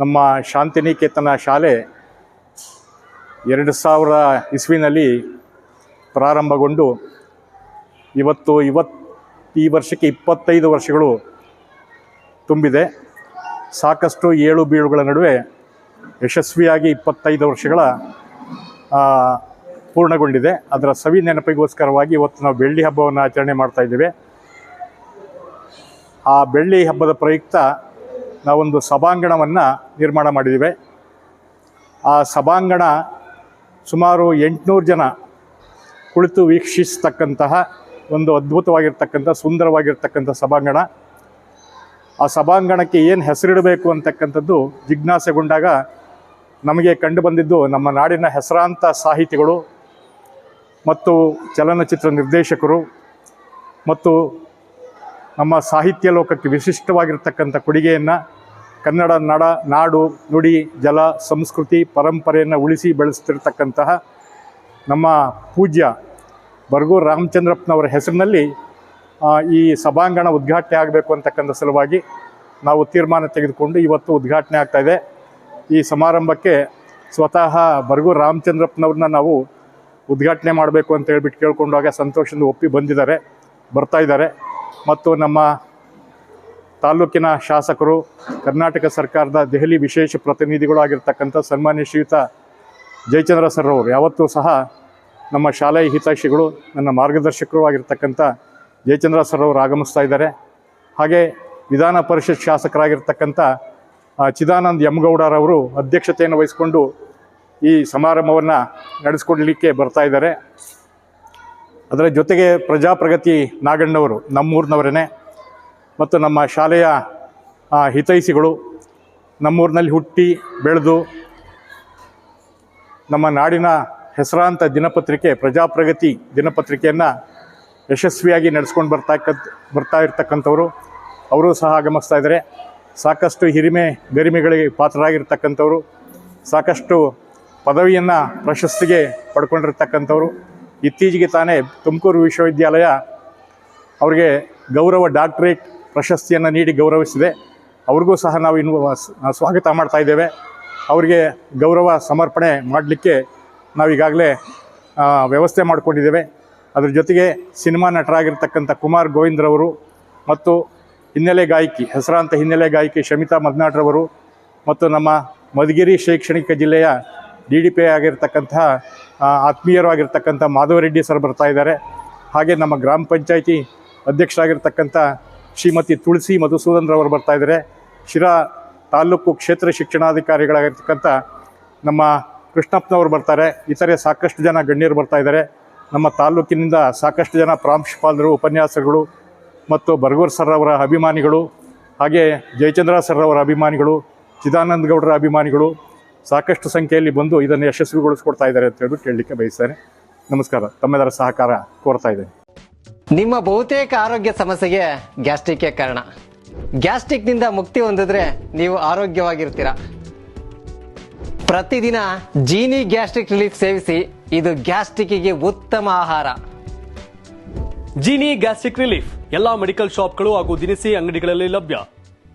ನಮ್ಮ ಶಾಂತಿನಿಕೇತನ ಶಾಲೆ ಎರಡು ಸಾವಿರ ಇಸ್ವಿನಲ್ಲಿ ಪ್ರಾರಂಭಗೊಂಡು ಇವತ್ತು ಇವತ್ತು ಈ ವರ್ಷಕ್ಕೆ ಇಪ್ಪತ್ತೈದು ವರ್ಷಗಳು ತುಂಬಿದೆ. ಸಾಕಷ್ಟು ಏಳು ಬೀಳುಗಳ ನಡುವೆ ಯಶಸ್ವಿಯಾಗಿ ಇಪ್ಪತ್ತೈದು ವರ್ಷಗಳ ಪೂರ್ಣಗೊಂಡಿದೆ. ಅದರ ಸವಿ ನೆನಪಿಗೋಸ್ಕರವಾಗಿ ಇವತ್ತು ನಾವು ಬೆಳ್ಳಿ ಹಬ್ಬವನ್ನು ಆಚರಣೆ ಮಾಡ್ತಾ ಇದ್ದೇವೆ. ಆ ಬೆಳ್ಳಿ ಹಬ್ಬದ ಪ್ರಯುಕ್ತ ನಾವೊಂದು ಸಭಾಂಗಣವನ್ನು ನಿರ್ಮಾಣ ಮಾಡಿದ್ದೇವೆ ಆ ಸಭಾಂಗಣ ಸುಮಾರು ಎಂಟುನೂರು ಜನ ಕುಳಿತು ವೀಕ್ಷಿಸ್ತಕ್ಕಂತಹ ಒಂದು ಅದ್ಭುತವಾಗಿರ್ತಕ್ಕಂಥ, ಸುಂದರವಾಗಿರ್ತಕ್ಕಂಥ ಸಭಾಂಗಣ. ಆ ಸಭಾಂಗಣಕ್ಕೆ ಏನು ಹೆಸರಿಡಬೇಕು ಅಂತಕ್ಕಂಥದ್ದು ಜಿಜ್ಞಾಸೆಗೊಂಡಾಗ ನಮಗೆ ಕಂಡು ಬಂದಿದ್ದು ನಮ್ಮ ನಾಡಿನ ಹೆಸರಾಂತ ಸಾಹಿತಿಗಳು ಮತ್ತು ಚಲನಚಿತ್ರ ನಿರ್ದೇಶಕರು ಮತ್ತು ನಮ್ಮ ಸಾಹಿತ್ಯ ಲೋಕಕ್ಕೆ ವಿಶಿಷ್ಟವಾಗಿರ್ತಕ್ಕಂಥ ಕೊಡುಗೆಯನ್ನು ಕನ್ನಡ, ನಡ, ನಾಡು, ನುಡಿ, ಜಲ, ಸಂಸ್ಕೃತಿ, ಪರಂಪರೆಯನ್ನು ಉಳಿಸಿ ಬೆಳೆಸ್ತಿರ್ತಕ್ಕಂತಹ ನಮ್ಮ ಪೂಜ್ಯ ಬರ್ಗೂರು ರಾಮಚಂದ್ರಪ್ಪನವರ ಹೆಸರಿನಲ್ಲಿ ಈ ಸಭಾಂಗಣ ಉದ್ಘಾಟನೆ ಆಗಬೇಕು ಅಂತಕ್ಕಂಥ ಸಲುವಾಗಿ ನಾವು ತೀರ್ಮಾನ ತೆಗೆದುಕೊಂಡು ಇವತ್ತು ಉದ್ಘಾಟನೆ ಆಗ್ತಾಯಿದೆ ಈ ಸಮಾರಂಭಕ್ಕೆ ಸ್ವತಃ ಬರ್ಗೂರು ರಾಮಚಂದ್ರಪ್ಪನವ್ರನ್ನ ನಾವು ಉದ್ಘಾಟನೆ ಮಾಡಬೇಕು ಅಂತ ಹೇಳ್ಬಿಟ್ಟು ಕೇಳ್ಕೊಂಡಾಗ ಸಂತೋಷದಿಂದ ಒಪ್ಪಿ ಬಂದಿದ್ದಾರೆ, ಬರ್ತಾ ಇದ್ದಾರೆ. ಮತ್ತು ನಮ್ಮ ತಾಲೂಕಿನ ಶಾಸಕರು ಕರ್ನಾಟಕ ಸರ್ಕಾರದ ದೆಹಲಿ ವಿಶೇಷ ಪ್ರತಿನಿಧಿಗಳು ಆಗಿರ್ತಕ್ಕಂಥ ಸನ್ಮಾನ್ಯ ಶ್ರೀಯುತ ಜಯಚಂದ್ರ ಸರ್ ಅವರು. ಯಾವತ್ತೂ ಸಹ ನಮ್ಮ ಶಾಲೆಯ ಹಿತೈಷಿಗಳು ನನ್ನ ಮಾರ್ಗದರ್ಶಕರು ಆಗಿರ್ತಕ್ಕಂಥ ಜಯಚಂದ್ರ ಸರ್ ಅವರು ಆಗಮಿಸ್ತಾ ಇದ್ದಾರೆ. ಹಾಗೆ ವಿಧಾನ ಪರಿಷತ್ ಶಾಸಕರಾಗಿರ್ತಕ್ಕಂಥ ಚಿದಾನಂದ್ ಯಮಗೌಡರವರು ಅಧ್ಯಕ್ಷತೆಯನ್ನು ವಹಿಸಿಕೊಂಡು ಈ ಸಮಾರಂಭವನ್ನು ನಡೆಸ್ಕೊಡ್ಲಿಕ್ಕೆ ಬರ್ತಾ ಇದ್ದಾರೆ. ಅದರ ಜೊತೆಗೆ ಪ್ರಜಾಪ್ರಗತಿ ನಾಗಣ್ಣವರು ನಮ್ಮೂರಿನವರೇ ಮತ್ತು ನಮ್ಮ ಶಾಲೆಯ ಹಿತೈಸಿಗಳು ನಮ್ಮೂರಿನಲ್ಲಿ ಹುಟ್ಟಿ ಬೆಳೆದು ನಮ್ಮ ನಾಡಿನ ಹೆಸರಾಂತ ದಿನಪತ್ರಿಕೆ, ಪ್ರಜಾಪ್ರಗತಿ ದಿನಪತ್ರಿಕೆಯನ್ನು ಯಶಸ್ವಿಯಾಗಿ ನಡೆಸ್ಕೊಂಡು ಬರ್ತಾ ಬರ್ತಾ ಇರ್ತಕ್ಕಂಥವ್ರು. ಅವರು ಸಹ ಆಗಮಿಸ್ತಾ ಇದ್ದಾರೆ. ಸಾಕಷ್ಟು ಹಿರಿಮೆ ಗರಿಮೆಗಳಿಗೆ ಪಾತ್ರರಾಗಿರ್ತಕ್ಕಂಥವ್ರು. ಸಾಕಷ್ಟು ಪದವಿಯನ್ನು ಪ್ರಶಸ್ತಿಗೆ ಪಡ್ಕೊಂಡಿರ್ತಕ್ಕಂಥವ್ರು. ಇತ್ತೀಚೆಗೆ ತಾನೇ ತುಮಕೂರು ವಿಶ್ವವಿದ್ಯಾಲಯ ಅವರಿಗೆ ಗೌರವ ಡಾಕ್ಟ್ರೇಟ್ ಪ್ರಶಸ್ತಿಯನ್ನು ನೀಡಿ ಗೌರವಿಸಿದೆ. ಅವ್ರಿಗೂ ಸಹ ನಾವು ಇನ್ನು ಸ್ವಾಗತ ಮಾಡ್ತಾ ಇದ್ದೇವೆ. ಅವರಿಗೆ ಗೌರವ ಸಮರ್ಪಣೆ ಮಾಡಲಿಕ್ಕೆ ನಾವೀಗಾಗಲೇ ವ್ಯವಸ್ಥೆ ಮಾಡಿಕೊಂಡಿದ್ದೇವೆ. ಅದ್ರ ಜೊತೆಗೆ ಸಿನಿಮಾ ನಟರಾಗಿರ್ತಕ್ಕಂಥ ಕುಮಾರ್ ಗೋವಿಂದ್ರವರು ಮತ್ತು ಹಿನ್ನೆಲೆ ಗಾಯಕಿ, ಹೆಸರಾಂತ ಹಿನ್ನೆಲೆ ಗಾಯಕಿ ಶಮಿತಾ ಮದ್ನಾಟ್ರವರು ಮತ್ತು ನಮ್ಮ ಮಧುಗಿರಿ ಶೈಕ್ಷಣಿಕ ಜಿಲ್ಲೆಯ ಡಿ ಡಿ ಪಿ ಆಗಿರ್ತಕ್ಕಂತಹ ಆ, ಆತ್ಮೀಯರು ಆಗಿರ್ತಕ್ಕಂಥ ಮಾಧವರೆಡ್ಡಿ ಸರ್ ಬರ್ತಾ ಇದ್ದಾರೆ. ಹಾಗೆ ನಮ್ಮ ಗ್ರಾಮ ಪಂಚಾಯಿತಿ ಅಧ್ಯಕ್ಷರಾಗಿರ್ತಕ್ಕಂಥ ಶ್ರೀಮತಿ ತುಳಸಿ ಮಧುಸೂದನ್ ರವರು ಬರ್ತಾ ಇದ್ದಾರೆ. ಶಿರಾ ತಾಲೂಕು ಕ್ಷೇತ್ರ ಶಿಕ್ಷಣಾಧಿಕಾರಿಗಳಾಗಿರ್ತಕ್ಕಂಥ ನಮ್ಮ ಕೃಷ್ಣಪ್ಪನವರು ಬರ್ತಾರೆ. ಇತರೆ ಸಾಕಷ್ಟು ಜನ ಗಣ್ಯರು ಬರ್ತಾ ಇದ್ದಾರೆ. ನಮ್ಮ ತಾಲೂಕಿನಿಂದ ಸಾಕಷ್ಟು ಜನ ಪ್ರಾಂಶುಪಾಲರು ಉಪನ್ಯಾಸಗಳು ಮತ್ತು ಬರ್ಗೂರ್ ಸರ್ ಅವರ ಅಭಿಮಾನಿಗಳು ಹಾಗೆ ಜಯಚಂದ್ರ ಸರ್ ಅವರ ಅಭಿಮಾನಿಗಳು ಚಿದಾನಂದ ಗೌಡರ ಅಭಿಮಾನಿಗಳು ಸಾಕಷ್ಟು ಸಂಖ್ಯೆಯಲ್ಲಿ ಬಂದು ಇದನ್ನು ಯಶಸ್ವಿಗೊಳಿಸ್ಕೊಡ್ತಾ ಇದ್ದಾರೆ ಅಂತ ಹೇಳ್ಬಿಟ್ಟು ಹೇಳಲಿಕ್ಕೆ ಬಯಸ್ತಾರೆ. ನಮಸ್ಕಾರ. ತಮ್ಮೆಲ್ಲರ ಸಹಕಾರ ಕೋರ್ತಾ ಇದ್ದೇನೆ ನಿಮ್ಮ ಬಹುತೇಕ ಆರೋಗ್ಯ ಸಮಸ್ಯೆಗೆ ಗ್ಯಾಸ್ಟ್ರಿಕ್ ಕಾರಣ. ಗ್ಯಾಸ್ಟ್ರಿಕ್ನಿಂದ ಮುಕ್ತಿ ಹೊಂದಿದ್ರೆ ನೀವು ಆರೋಗ್ಯವಾಗಿರ್ತೀರ. ಪ್ರತಿದಿನ ಜೀನಿ ಗ್ಯಾಸ್ಟ್ರಿಕ್ ರಿಲೀಫ್ ಸೇವಿಸಿ ಇದು ಗ್ಯಾಸ್ಟ್ರಿಕ್ಗೆ ಉತ್ತಮ ಆಹಾರ. Jeeni gastric relief. ಎಲ್ಲಾ ಮೆಡಿಕಲ್ ಶಾಪ್ಗಳು ಹಾಗೂ ದಿನಸಿ ಅಂಗಡಿಗಳಲ್ಲಿ ಲಭ್ಯ.